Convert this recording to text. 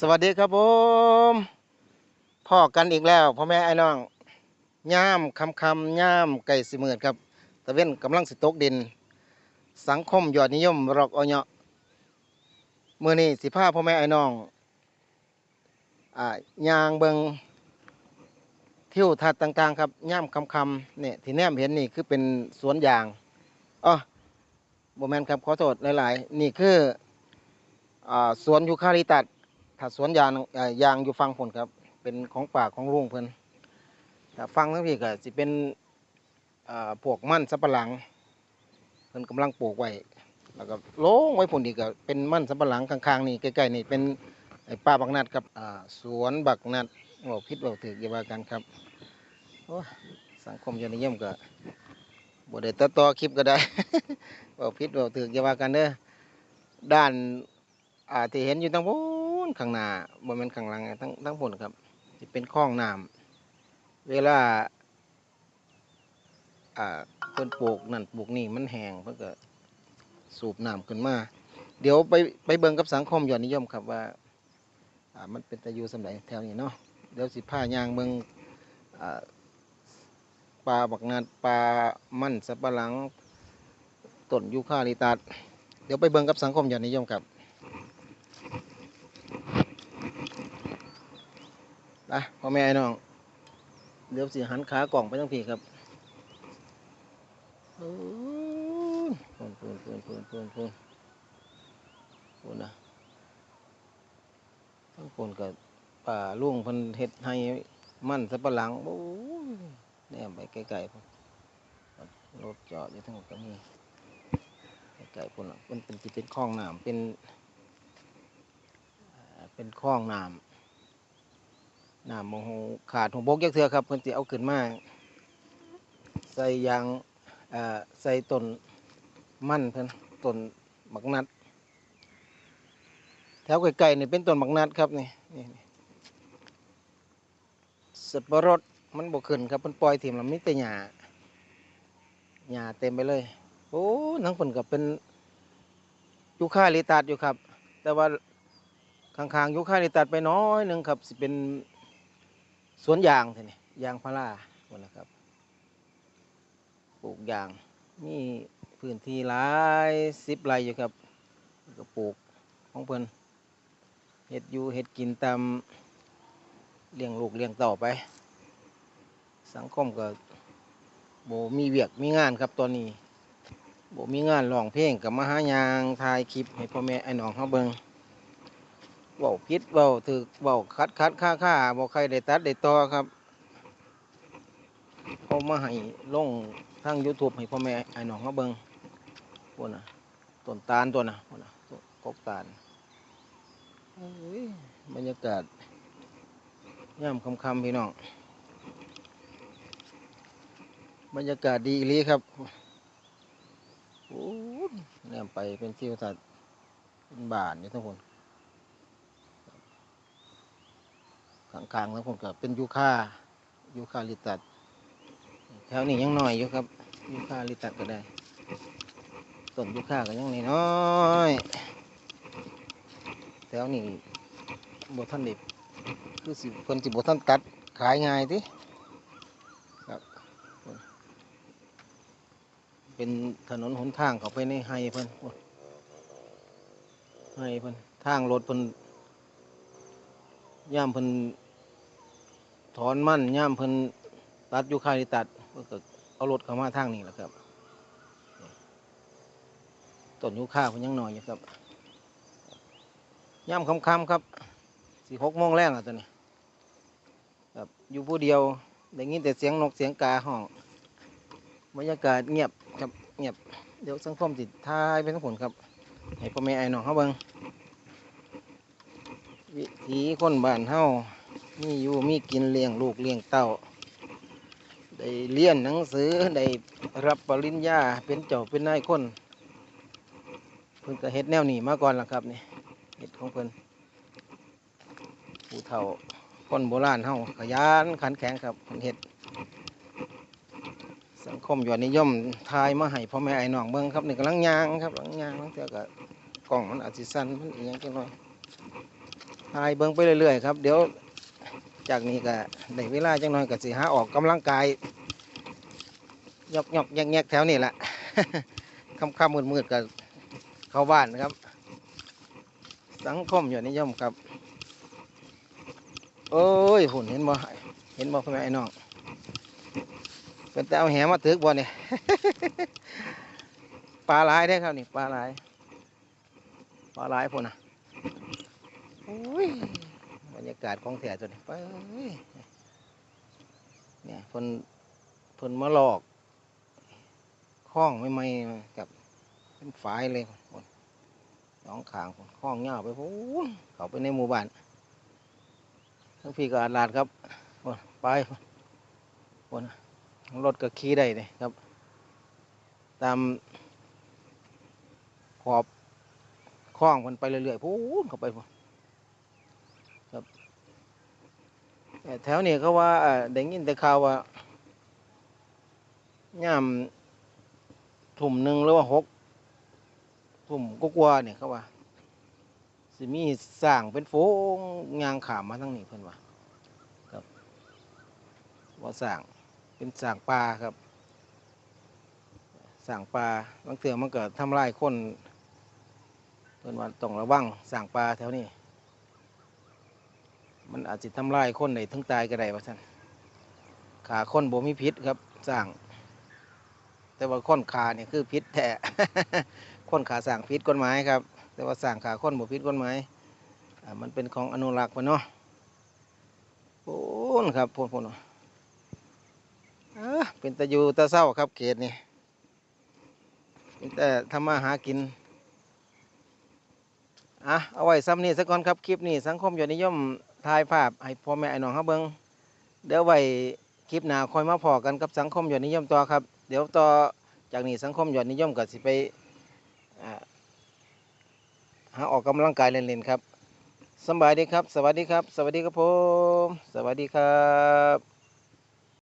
สวัสดีครับผมพ่อกันอีกแล้วพ่อแม่ไอ้น้องย่ามคำคำย่ามไก่สิมืดครับตะเว้นกำลังสิตกดิน สังคมยอดนิยมรอกเอาเนาะมื่อนี้สิพาพ่อแม่ไอ้น้องอ่ายางเบิงทิวทัศน์ต่าง ๆ ครับย่ามคำคำเนี่ยที่แนมเห็นนี่คือเป็นสวนยางอ๋อโบแมนครับขอโทษหลาย ๆ นี่คืออสวนยูคาลิตัส ถ้าสวนยางเอ่อยางอยู่ฟังผลครับ เป็นของป่าของลุงเพิ่นถ้าฟังทั้งพี่ก็สิเป็นอ่าพวกมันสับปะหลังเพิ่นกำลังปลูกไว้แล้วก็โลงไว้ผลอีกก็เป็นมันสับปะหลังข้างๆนี่ใกล้ๆนี่เป็นไอ้ป่าบักนัดครับอ่าสวนบักนัดบอกพิษบอกถืออย่าว่ากันครับโอ้ยสังคมยอดนิยมก็บ่ได้ตัดต่อคลิปก็ได้ บอกพิษบอกถืออย่าว่ากันเด้อด้านอ่าที่เห็นอยู่ทั้งบ นข้างหน้าบนเป็นข้างหลังทั้งทั้งบนครับที่เป็นคลองน้ำเวลาอ่าเพิ่นปลูกนั่นปลูกนี่มันแห้งเพิ่นก็สูบน้ำขึ้นมา เดี๋ยวไปไปเบิ่งกับสังคมยอดนิยมครับว่าอ่ามันเป็นตะยูสำหรับแถวนี้เนาะเดี๋ยวสิพายางเบิ่งอ่าปลาบักนาดปลามันสับปะหลังต้นยูคาลิตัสเดี๋ยวไปเบิ่งกับสังคมยอดนิยมครับ นะพ่อแม่ไอ้น้องเดี๋ยวสิหันขากล่องไปทั้งพี่ครับโอ้ยพูนพูนพูนพูนพูนพูนพูนนะทั้งคนกับป่าลุงพันเห็ดให้มั่นสับปะหลังโอ้ยแนมไปไกลๆรถจอดอยู่ทั้งหมดก็มีไกลๆพุ่นละมันเป็นที่เป็นคลองน้ำเป็น เป็นคลองน้ำ น้ำมองขาดของบกยักเถือครับเพิ่นสิเอาขึ้นมาใส่ยางใส่ต้นมั่นเพิ่นต้นบักนัด แถวไกลๆนี่เป็นต้นบักนัดครับนี่นี่สับปะรดมันบกขึ้นครับเพิ่นปล่อยถิ่มล้วมีแต่หญ้าหญ้าเต็มไปเลยโอ้ทั้งเพิ่นก็เป็นยูคาลิตัสอยู่ครับ แต่ว่าข้างๆยูคาลิตัสไปน้อยหนึ่งครับสิเป็น สวนยางทีนี่ยางพาราหมดนะครับ ปลูกยางมีพื้นที่หลายสิบไร่อยู่ครับก็ปลูกของเพิ่นเห็ดอยู่เห็ดกินตามเลี้ยงลูกเลี้ยงต่อไป สังคมก็โบมีเวียกมีงานครับตอนนี้โบมีงานร้องเพลงกับมาหายางถ่ายคลิปให้พ่อแม่ไอ้น้องเขาเบิ่ง เว้าพิษเว้าถือเว้าคัดคัดค่าค่าบ่ใครได้ตัดได้ต่อครับเอามาให้ลงทาง YouTube ให้พ่อแม่ไอ้น้องเขาเบิ่งพวกน่ะต้นตาลตัวน่ะพวกน่ะต้นกกตาลโอ้ยบรรยากาศย่ำคำๆพี่น้องบรรยากาศดีลีครับโอ้ยแนมไปเป็นทิวทัศน์เป็นบานอยู่ทั้งคน ข้างๆแล้วผมก็เป็นยูคายูคาลิตัสแถวนี้ยังหน่อยอยู่ครับยูคาลิตัสก็ได้ต้นยูคาก็ยังน้อยแถวนี้บทท่านเด็คือสิเพิ่นสิบทท่านตัดขายง่ายติครับ เป็นถนนหนทางเขาไปในไฮเพิ่นไฮเพิ่นทางรถเพิ่นย่ามเพิ่น ถอนมั่นย่ามเพิ่นตัดอยูคาลิปตัดเพิ่นก็เอารถเข้ามาทางนี้แหละครับต้นยูคาเพิ่นยังหน่อยอยู่ครับย่ามค่ำๆครับสี่หกโมงแรงแล้วตอนนี้ครับอยู่ผู้เดียวได้ยินแต่เสียงนกเสียงกาห้องบรรยากาศเงียบครับเงียบเดี๋ยวสังคมติดทายเป็นผลครับให้พ่อแม่ไอ้น้องเขาเบิ่งวิถีคนบ้านเฮา มีอยู่มีกินเลี้ยงลูกเลี้ยงเต้า ได้เรียนหนังสือได้รับปริญญาเป็นเจ้าเป็นนายคนเพิ่นก็เฮ็ดแนวนี้มาก่อนล่ะครับนี่เฮ็ดของเพิ่นผู้เฒ่าคนโบราณเฮาขยันขันแข็งครับเพิ่นเฮ็ดสังคมยอดนิยมทายมาให้พ่อแม่ไอ้น้องเบิ่งครับนี่กำลังย่างครับกำลังย่างบางเทื่อก็กล้องมันอาจสิสั่นมันอีหยังจังน้อยทายเบิ่งไปเรื่อยๆครับเดี๋ยว จากนี้ก็ได้เวลาจังหน่อยก็สิหาออกกำลังกายยอกยอกแยกแยกแถวนี่แหละค่ำค่ำมืดมืดๆก็เข้าบ้านนะครับ สังคมอยู่นิยมครับ โอ้ยหุ่นเห็นบ่เห็นบ่พ่อแม่ไอ้น้องเป็นแต่เอาแหมาตึกบ่เนี่ยปลาหลายได้ครับนี่ปลาหลายปลาหลายพุ่นนะโอ้ย รยากาศของแถตัวนี้ไปเนี่ยเพิ่นเพิ่นมาหลอกคล้องไม่ไม่กับเป็นฝายเลยพุ่นสองขางพุ่นคล้องเงาวไปพุ่นเขาไปในหมู่บ้านทั้งพี่ก็อาลาดครับพุ่นไปพุ่นรถก็ขี่ได้เลยครับ ตามขอบคล้องมันไปเรื่อยๆพูนเข้าไปพูน ครับแถวนี้เขาว่าเอ่อได้ยินแต่ข่าวว่าย่ามทุ่มหนึ่งหรือว่าหกทุ่มกว่าเนี่ยเขาว่าสิมีสร้างเป็นโฟงยางขามมาทั้งนี้เพิ่อนว่าครับว่าสร้างเป็นสร้างปลาครับสั่งปลาบางเถื่อมันเก็ทำลายคนเพิ่นว่าต้องระวังสั่งปลาแถวนี้ มันอาจจะทำลายคนได้ถึงตายก็ได้ว่าท่านขาคนบ่มีพิษครับสั่งแต่ว่าคนขาเนี่ยคือพิษแท้คนขาสั่งพิษกฎหมายครับ แต่ว่าสั่งขาคนบ่พิษกฎหมายมันเป็นของอนุรักษ์ไปเนาะโอ้นครับพูนพูนเออเป็นตะยูตะเศร้าครับเขตนี่แต่ทำมาหากินอะเอาไว้ซ้ำนี้สักก่อนครับ คลิปนี้สังคมยอดนิยม ถ่ายภาพให้พ่อแม่ไอ้น้องเขาเบิงเดี๋ยวไว้คลิปหน้าคอยมาพอกันกับสังคมยอดนิยมต่อครับ เดี๋ยวต่อจากนี้สังคมยอดนิยมก็สิไปหาออกกำลังกายเล่นๆครับสบายดีครับ สวัสดีครับ สวัสดีครับผม สวัสดีครับ